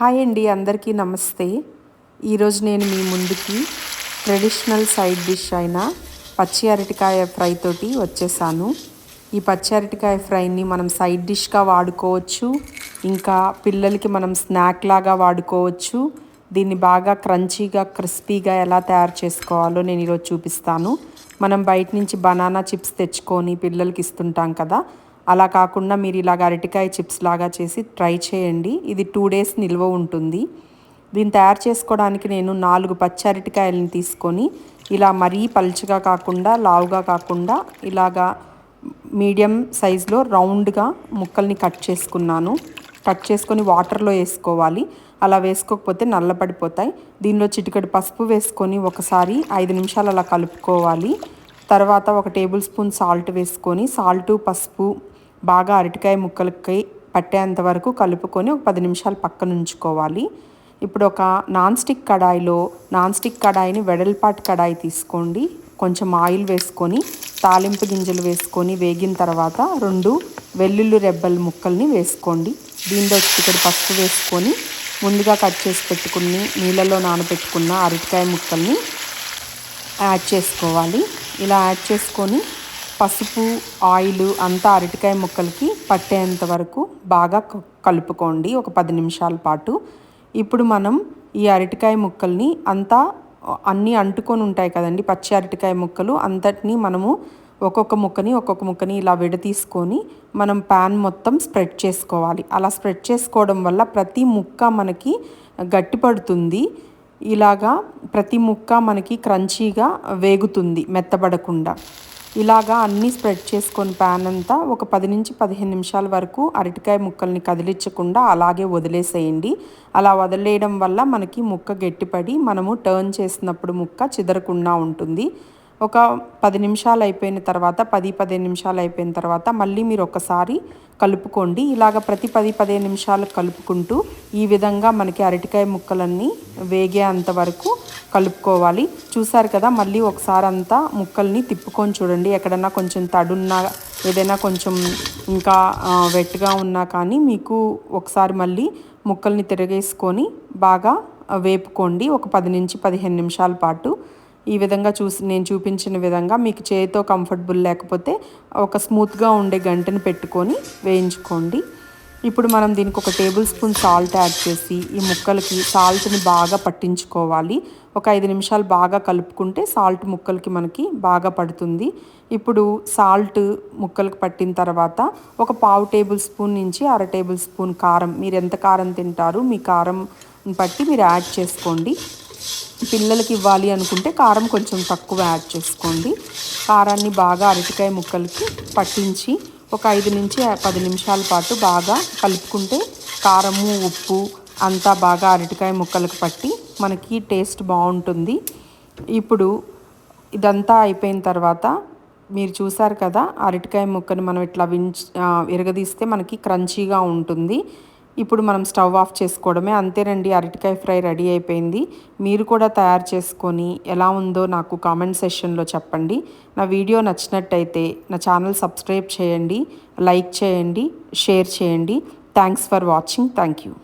Hi అండి అందరికీ నమస్తే. ఈరోజు నేను మీ ముందుకి ట్రెడిషనల్ సైడ్ డిష్ అయిన పచ్చి అరటికాయ ఫ్రై తోటి వచ్చేసాను. ఈ పచ్చి అరటికాయ ఫ్రైని మనం సైడ్ డిష్గా వాడుకోవచ్చు ఇంకా పిల్లలకి మనం స్నాక్ లాగా వాడుకోవచ్చు. దీన్ని బాగా క్రంచీగా క్రిస్పీగా ఎలా తయారు చేసుకోవాలో నేను ఈరోజు చూపిస్తాను. మనం బయట నుంచి బనానా చిప్స్ తెచ్చుకొని పిల్లలకి ఇస్తుంటాం కదా అలా కాకుండా మీరు ఇలాగ అరటికాయ చిప్స్ లాగా చేసి ట్రై చేయండి. ఇది టూ డేస్ నిల్వ ఉంటుంది. దీన్ని తయారు చేసుకోవడానికి నేను నాలుగు పచ్చి అరటికాయలను తీసుకొని ఇలా మరీ పలుచగా కాకుండా లావుగా కాకుండా ఇలాగా మీడియం సైజులో రౌండ్గా ముక్కల్ని కట్ చేసుకున్నాను. కట్ చేసుకొని వాటర్లో వేసుకోవాలి. అలా వేసుకోకపోతే నల్లపడిపోతాయి. దీనిలో చిటికడి పసుపు వేసుకొని ఒకసారి ఐదు నిమిషాలు అలా కలుపుకోవాలి. తర్వాత ఒక టేబుల్ స్పూన్ సాల్ట్ వేసుకొని సాల్టు పసుపు బాగా అరటికాయ ముక్కలకి పట్టేంత వరకు కలుపుకొని ఒక పది నిమిషాలు పక్కన ఉంచుకోవాలి. ఇప్పుడు ఒక నాన్ స్టిక్ కడాయిలో నాన్ స్టిక్ కడాయిని వెడల్పాటి కడాయి తీసుకోండి. కొంచెం ఆయిల్ వేసుకొని తాలింపు గింజలు వేసుకొని వేగిన తర్వాత రెండు వెల్లుల్లి రెబ్బల ముక్కల్ని వేసుకోండి. దీనిలో ఇక్కడ పసుపు వేసుకొని ముందుగా కట్ చేసి పెట్టుకుని నీళ్ళలో నానబెట్టుకున్న అరటికాయ ముక్కల్ని యాడ్ చేసుకోవాలి. ఇలా యాడ్ చేసుకొని పసుపు ఆయిల్ అంతా అరటికాయ ముక్కలకి పట్టేంత వరకు బాగా కలుపుకోండి. ఒక పది నిమిషాల పాటు. ఇప్పుడు మనం ఈ అరటికాయ ముక్కల్ని అంతా అన్నీ అంటుకొని ఉంటాయి కదండి. పచ్చి అరటికాయ ముక్కలు అంతటినీ మనము ఒక్కొక్క ముక్కని ఒక్కొక్క ముక్కని ఇలా విడతీసుకొని మనం ప్యాన్ మొత్తం స్ప్రెడ్ చేసుకోవాలి. అలా స్ప్రెడ్ చేసుకోవడం వల్ల ప్రతి ముక్క మనకి గట్టిపడుతుంది. ఇలాగా ప్రతి ముక్క మనకి క్రంచీగా వేగుతుంది మెత్తబడకుండా. ఇలాగా అన్నీ స్ప్రెడ్ చేసుకొని ప్యాన్ అంతా ఒక పది నుంచి పదిహేను నిమిషాల వరకు అరటికాయ ముక్కల్ని కదిలించకుండా అలాగే వదిలేసేయండి. అలా వదిలేయడం వల్ల మనకి ముక్క గట్టిపడి మనము టర్న్ చేసినప్పుడు ముక్క చిదరకుండా ఉంటుంది. ఒక పది నిమిషాలు అయిపోయిన తర్వాత పది పదిహేను నిమిషాలు అయిపోయిన తర్వాత మళ్ళీ మీరు ఒకసారి కలుపుకోండి. ఇలాగ ప్రతి పది పదిహేను నిమిషాలు కలుపుకుంటూ ఈ విధంగా మనకి అరటికాయ ముక్కలన్నీ వేగేంత వరకు కలుపుకోవాలి. చూసారు కదా మళ్ళీ ఒకసారి అంతా ముక్కల్ని తిప్పుకొని చూడండి. ఎక్కడన్నా కొంచెం తడున్నా ఏదైనా కొంచెం ఇంకా వెట్గా ఉన్నా కానీ మీకు ఒకసారి మళ్ళీ ముక్కల్ని తిరగేసుకొని బాగా వేపుకోండి. ఒక పది నుంచి పదిహేను నిమిషాల పాటు ఈ విధంగా చూసి నేను చూపించిన విధంగా మీకు చేతితో కంఫర్టబుల్ లేకపోతే ఒక స్మూత్గా ఉండే గంటను పెట్టుకొని వేయించుకోండి. ఇప్పుడు మనం దీనికి ఒక టేబుల్ స్పూన్ సాల్ట్ యాడ్ చేసి ఈ ముక్కలకి సాల్ట్ని బాగా పట్టించుకోవాలి. ఒక ఐదు నిమిషాలు బాగా కలుపుకుంటే సాల్ట్ ముక్కలకి మనకి బాగా పడుతుంది. ఇప్పుడు సాల్ట్ ముక్కలకి పట్టిన తర్వాత ఒక పావు టేబుల్ స్పూన్ నుంచి అర టేబుల్ స్పూన్ కారం మీరు ఎంత కారం తింటారు మీ కారం బట్టి మీరు యాడ్ చేసుకోండి. పిల్లలకి ఇవ్వాలి అనుకుంటే కారం కొంచెం తక్కువ యాడ్ చేసుకోండి. కారాన్ని బాగా అరటికాయ ముక్కలకి పట్టించి ఒక ఐదు నుంచి పది నిమిషాల పాటు బాగా కలుపుకుంటే కారము ఉప్పు అంతా బాగా అరటికాయ ముక్కలకు పట్టి మనకి టేస్ట్ బాగుంటుంది. ఇప్పుడు ఇదంతా అయిపోయిన తర్వాత మీరు చూసారు కదా అరటికాయ ముక్కని మనం ఇట్లా వించ్ విరగదీస్తే మనకి క్రంచీగా ఉంటుంది. ఇప్పుడు మనం స్టవ్ ఆఫ్ చేసుకోవడమే. అంతేనండి అరటికాయ ఫ్రై రెడీ అయిపోయింది. మీరు కూడా తయారు చేసుకొని ఎలా ఉందో నాకు కామెంట్ సెషన్లో చెప్పండి. నా వీడియో నచ్చినట్టయితే నా ఛానల్ సబ్స్క్రైబ్ చేయండి లైక్ చేయండి షేర్ చేయండి. Thanks for watching. Thank you.